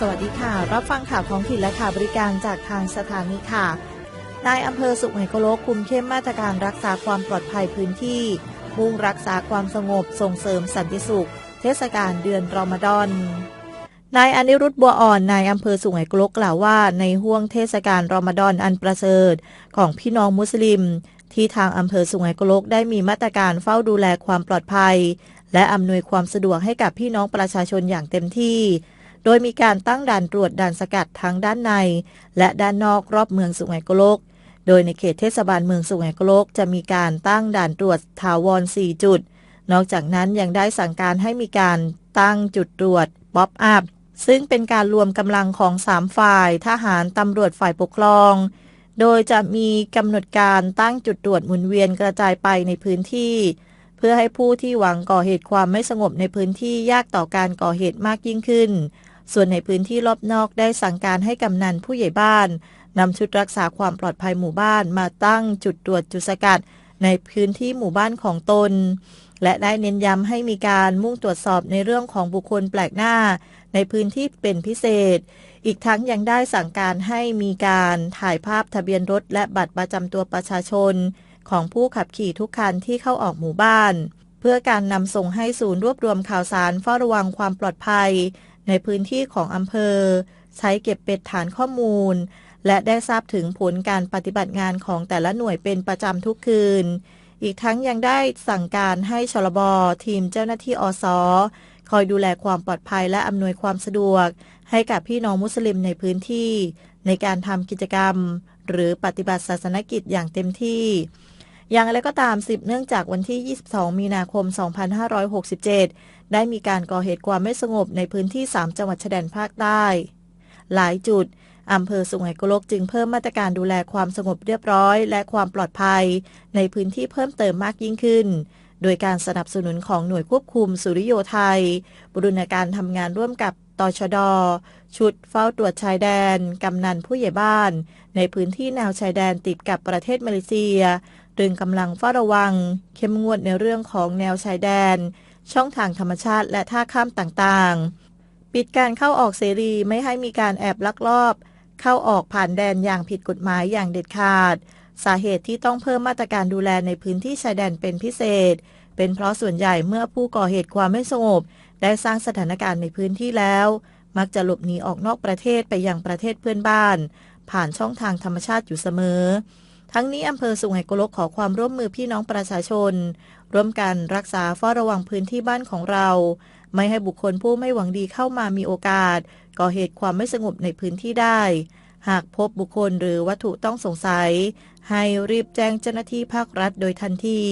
สวัสดีค่ะ รับฟังข่าวท้องถิ่นและข่าวบริการจากทางสถานีค่ะ นายอำเภอสุไหงโกลกคุมเข้มมาตรการรักษาความปลอดภัยพื้นที่ มุ่งรักษาความสงบส่งเสริมสันติสุข เทศกาลเดือนรอมฎอนนายอนิรุตบัวอ่อนนายอำเภอสุไหงโกลกกล่าวว่า ในห่วงเทศกาลรอมฎอนอันประเสริฐของพี่น้องมุสลิม ที่ทางอำเภอสุไหงโกลกได้มีมาตรการเฝ้าดูแลความปลอดภัย และอำนวยความสะดวกให้กับพี่น้องประชาชนอย่างเต็มที่ โดยมีการตั้งด่านตรวจด่านสกัดทั้งด้านใน และด้านนอกรอบเมืองสุไหงโกลก โดยในเขตเทศบาลเมืองสุไหงโกลก จะมีการตั้งด่านตรวจถาวร 4 จุด นอกจากนั้นยังได้สั่งการให้มีการตั้งจุดตรวจป๊อปอัพซึ่งเป็นการรวมกำลังของ 3 ฝ่าย ทหารตำรวจฝ่ายปกครอง โดยจะมีกำหนดการตั้งจุดตรวจหมุนเวียนกระจายไปในพื้นที่ เพื่อให้ผู้ที่หวังก่อเหตุความไม่สงบในพื้นที่ยากต่อการก่อเหตุมากยิ่งขึ้น ส่วนในพื้นที่รอบนอกได้สั่งการให้กำนันผู้ใหญ่บ้านนำชุดรักษาความปลอดภัยหมู่บ้านมาตั้งจุดตรวจจุดสกัด ในพื้นที่หมู่บ้านของตน และได้เน้นย้ำให้มีการมุ่งตรวจสอบในเรื่องของบุคคลแปลกหน้า ในพื้นที่เป็นพิเศษ อีกทั้งยังได้สั่งการให้มีการถ่ายภาพทะเบียนรถ และบัตรประจำตัวประชาชน ของผู้ขับขี่ทุกคันที่เข้าออกหมู่บ้าน เพื่อการนำส่งให้ศูนย์รวบรวมข่าวสารเฝ้าระวังความปลอดภัย ในพื้นที่ของอำเภอ ใช้เก็บเป็ดฐานข้อมูล และได้ทราบถึงผลการปฏิบัติงานของแต่ละหน่วยเป็นประจำทุกคืน อีกทั้งยังได้สั่งการให้ชลบทีมเจ้าหน้าที่อสคอยดูแลความปลอดภัยและอำนวยความสะดวก ให้กับพี่น้องมุสลิมในพื้นที่ ในการทำกิจกรรม หรือปฏิบัติศาสนกิจอย่างเต็มที่ อย่างไรก็ตามสิบเนื่องจากวันที่ 22 มีนาคม 2567 ได้มีการก่อเหตุความไม่สงบในพื้นที่ 3 จังหวัดชายแดนภาคใต้ หลายจุดอำเภอสุไหงโกลกจึงเพิ่มมาตรการดูแลความสงบเรียบร้อย และความปลอดภัย ในพื้นที่เพิ่มเติมมากยิ่งขึ้น โดยการสนับสนุนของหน่วยควบคุมสุริโยไทยบรุณาการทำงานร่วมกับตชด ชุดเฝ้าตรวจชายแดน กำนันผู้ใหญ่บ้าน ในพื้นที่แนวชายแดนติดกับประเทศมาเลเซียดึงกำลังเฝ้าระวัง เข้มงวดในเรื่องของแนวชายแดน ช่องทางธรรมชาติและท่าข้ามต่างๆ ปิดการเข้าออกเสรีไม่ให้มีการแอบลักลอบ เข้าออกผ่านแดนอย่างผิดกฎหมายอย่างเด็ดขาด สาเหตุที่ต้องเพิ่มมาตรการดูแลในพื้นที่ชายแดนเป็นพิเศษ เป็นเพราะส่วนใหญ่เมื่อผู้ก่อเหตุความไม่สงบ ได้สร้างสถานการณ์ในพื้นที่แล้ว มักจะหลบหนีออกนอกประเทศไปยังประเทศเพื่อนบ้าน ผ่านช่องทางธรรมชาติอยู่เสมอ ทั้งนี้อำเภอสุไหงโกลกขอความร่วมมือพี่น้องประชาชน ร่วมกันรักษาเฝ้าระวังพื้นที่บ้านของเรา ไม่ให้บุคคลผู้ไม่หวังดีเข้ามามีโอกาส ก่อเหตุความไม่สงบในพื้นที่ได้ หากพบบุคคลหรือวัตถุต้องสงสัย ให้รีบแจ้งเจ้าหน้าที่ภาครัฐโดยทันที